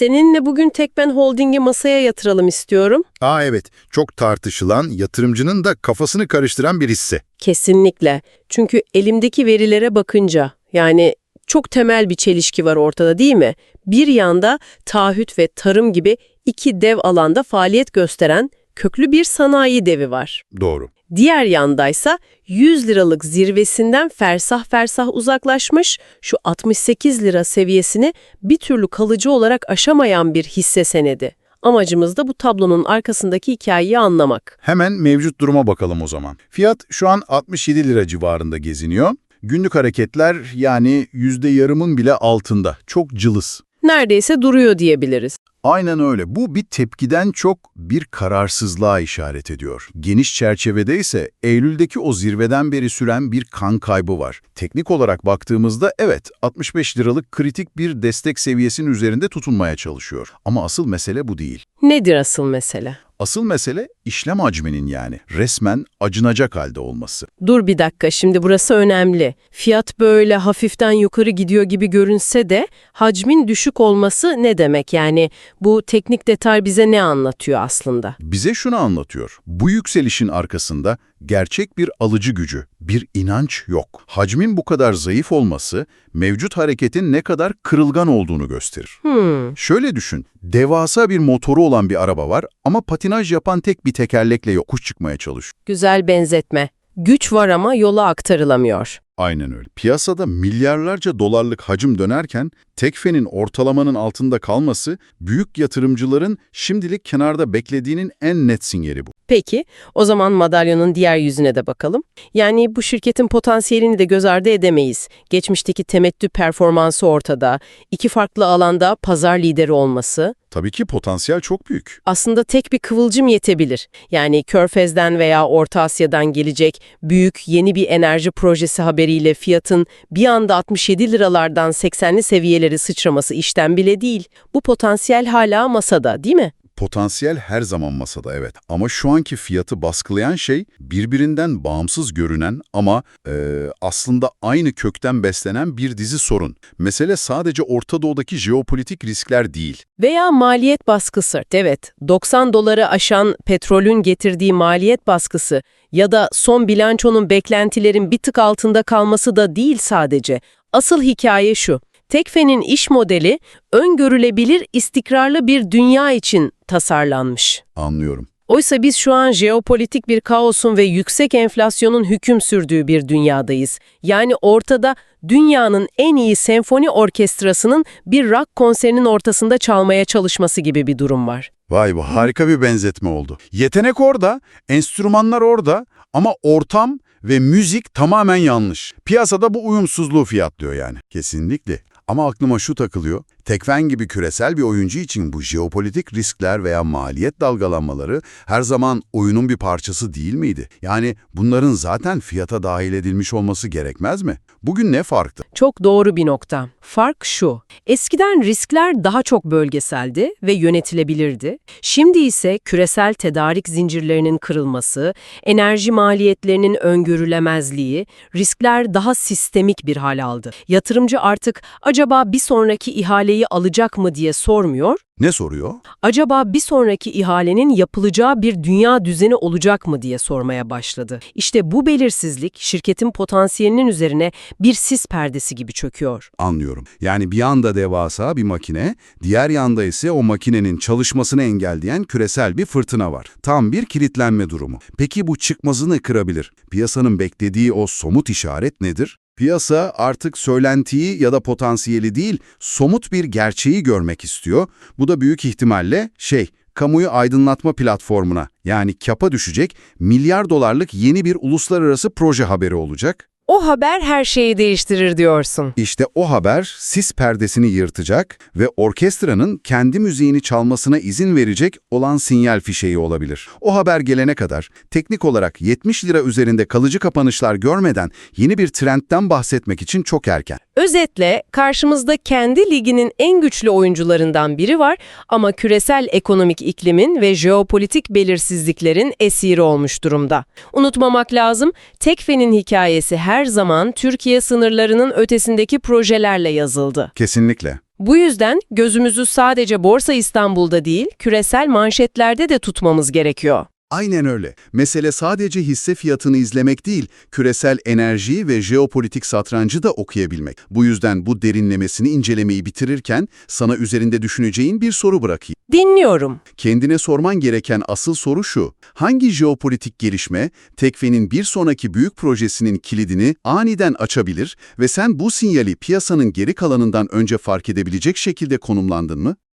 Seninle bugün Tekben Holding'i masaya yatıralım istiyorum. Aa evet, çok tartışılan, yatırımcının da kafasını karıştıran bir hisse. Kesinlikle. Çünkü elimdeki verilere bakınca yani çok temel bir çelişki var ortada değil mi? Bir yanda taahhüt ve tarım gibi iki dev alanda faaliyet gösteren köklü bir sanayi devi var. Doğru. Diğer yandaysa 100 liralık zirvesinden fersah fersah uzaklaşmış, şu 68 lira seviyesini bir türlü kalıcı olarak aşamayan bir hisse senedi. Amacımız da bu tablonun arkasındaki hikayeyi anlamak. Hemen mevcut duruma bakalım o zaman. Fiyat şu an 67 lira civarında geziniyor. Günlük hareketler yani yüzde yarımın bile altında. Çok cılız. Neredeyse duruyor diyebiliriz. Aynen öyle. Bu bir tepkiden çok bir kararsızlığa işaret ediyor. Geniş çerçevede ise Eylül'deki o zirveden beri süren bir kan kaybı var. Teknik olarak baktığımızda evet 65 liralık kritik bir destek seviyesinin üzerinde tutunmaya çalışıyor. Ama asıl mesele bu değil. Nedir asıl mesele? Asıl mesele işlem hacminin yani resmen acınacak halde olması. Dur bir dakika şimdi burası önemli. Fiyat böyle hafiften yukarı gidiyor gibi görünse de hacmin düşük olması ne demek? Yani bu teknik detay bize ne anlatıyor aslında? Bize şunu anlatıyor. Bu yükselişin arkasında gerçek bir alıcı gücü, bir inanç yok. Hacmin bu kadar zayıf olması mevcut hareketin ne kadar kırılgan olduğunu gösterir. Hmm, Şöyle düşün, devasa bir motoru olan bir araba var ama patinaj yapan tek bir tekerlekle yokuş çıkmaya çalışıyor. güzel benzetme. Güç var ama yola aktarılamıyor. Aynen öyle. Piyasada milyarlarca dolarlık hacim dönerken tekfenin ortalamanın altında kalması büyük yatırımcıların şimdilik kenarda beklediğinin en net sinyali bu. Peki, o zaman madalyonun diğer yüzüne de bakalım. Yani bu şirketin potansiyelini de göz ardı edemeyiz. Geçmişteki temettü performansı ortada, iki farklı alanda pazar lideri olması. Tabii ki potansiyel çok büyük. Aslında tek bir kıvılcım yetebilir. Yani Körfez'den veya Orta Asya'dan gelecek büyük yeni bir enerji projesi haberiyle fiyatın bir anda 67 liralardan 80'li seviyeleri sıçraması işten bile değil. Bu potansiyel hala masada, değil mi? Potansiyel her zaman masada evet ama şu anki fiyatı baskılayan şey birbirinden bağımsız görünen ama e, aslında aynı kökten beslenen bir dizi sorun. Mesele sadece Orta Doğu'daki jeopolitik riskler değil. Veya maliyet baskısı, evet 90 doları aşan petrolün getirdiği maliyet baskısı ya da son bilançonun beklentilerin bir tık altında kalması da değil sadece. Asıl hikaye şu, Tekfe'nin iş modeli öngörülebilir, istikrarlı bir dünya için tasarlanmış. Anlıyorum. Oysa biz şu an jeopolitik bir kaosun ve yüksek enflasyonun hüküm sürdüğü bir dünyadayız. Yani ortada dünyanın en iyi senfoni orkestrasının bir rock konserinin ortasında çalmaya çalışması gibi bir durum var. Vay bu harika bir benzetme oldu. Yetenek orada, enstrümanlar orada ama ortam ve müzik tamamen yanlış. Piyasada bu uyumsuzluğu fiyatlıyor yani. Kesinlikle. Ama aklıma şu takılıyor. Tekfen gibi küresel bir oyuncu için bu jeopolitik riskler veya maliyet dalgalanmaları her zaman oyunun bir parçası değil miydi? Yani bunların zaten fiyata dahil edilmiş olması gerekmez mi? Bugün ne farklı? Çok doğru bir nokta. Fark şu, eskiden riskler daha çok bölgeseldi ve yönetilebilirdi. Şimdi ise küresel tedarik zincirlerinin kırılması, enerji maliyetlerinin öngörülemezliği, riskler daha sistemik bir hal aldı. Yatırımcı artık acaba bir sonraki ihaleyi alacak mı diye sormuyor, Ne soruyor? acaba bir sonraki ihalenin yapılacağı bir dünya düzeni olacak mı diye sormaya başladı. İşte bu belirsizlik şirketin potansiyelinin üzerine bir sis perdesi gibi çöküyor. Anlıyorum. Yani bir yanda devasa bir makine, diğer yanda ise o makinenin çalışmasını engelleyen küresel bir fırtına var. Tam bir kilitlenme durumu. Peki bu çıkmazını kırabilir. Piyasanın beklediği o somut işaret nedir? Piyasa artık söylentiyi ya da potansiyeli değil, somut bir gerçeği görmek istiyor. Bu da büyük ihtimalle şey, kamuyu aydınlatma platformuna yani KAP'a düşecek milyar dolarlık yeni bir uluslararası proje haberi olacak. O haber her şeyi değiştirir diyorsun. İşte o haber sis perdesini yırtacak ve orkestranın kendi müziğini çalmasına izin verecek olan sinyal fişeği olabilir. O haber gelene kadar teknik olarak 70 lira üzerinde kalıcı kapanışlar görmeden yeni bir trendten bahsetmek için çok erken. Özetle karşımızda kendi liginin en güçlü oyuncularından biri var ama küresel ekonomik iklimin ve jeopolitik belirsizliklerin esiri olmuş durumda. Unutmamak lazım, Tekfe'nin hikayesi her zaman Türkiye sınırlarının ötesindeki projelerle yazıldı. Kesinlikle. Bu yüzden gözümüzü sadece Borsa İstanbul'da değil, küresel manşetlerde de tutmamız gerekiyor. Aynen öyle. Mesele sadece hisse fiyatını izlemek değil, küresel enerji ve jeopolitik satrancı da okuyabilmek. Bu yüzden bu derinlemesini incelemeyi bitirirken sana üzerinde düşüneceğin bir soru bırakayım. Dinliyorum. Kendine sorman gereken asıl soru şu. Hangi jeopolitik gelişme Tekfe'nin bir sonraki büyük projesinin kilidini aniden açabilir ve sen bu sinyali piyasanın geri kalanından önce fark edebilecek şekilde konumlandın mı?